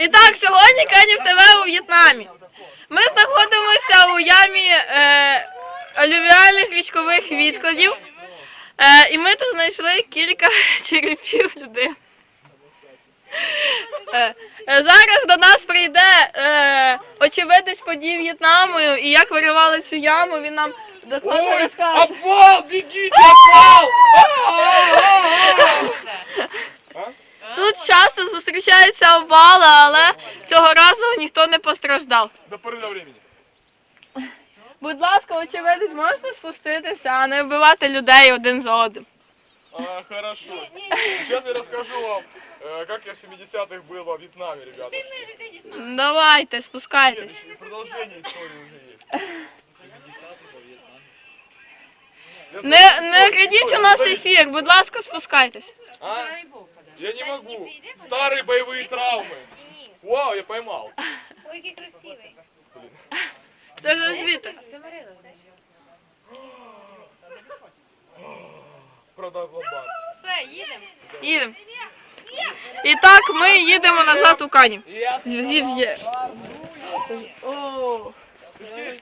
І так, сьогодні Канів ТВ у В'єтнамі. Ми знаходимося у ямі е, алювіальних річкових відкладів. Е, і ми тут знайшли кілька черепів людей. Е, е, зараз до нас прийде е, очевидець подій В'єтнаму і як виривали цю яму, він нам докладно розкаже. обвал, бегите, обвал! Тут часто зустрічаються обвали, але цього разу ніхто не постраждав. До поры до времени. Будь ласка, очевидець, можете спуститися, а не вбивати людей один за одним. А, хорошо. Сейчас я расскажу вам, э, как я в 70-х был во Вьетнаме, ребята. Давайте, спускайтесь. Нет, еще продолжение истории уже есть. Я Не, слушаю не историю, крадіть у историю, нас подождите. ефір, будь ласка, спускайтесь. А? Я не могу. Старые боевые травмы. Вау, я поймал. Ой, який красивий. Блин. Це ж звідти. Продал лобан. Все, їдемо. Їдемо. І так ми їдемо назад у Канів. Я Зв'язів є. О. Здесь,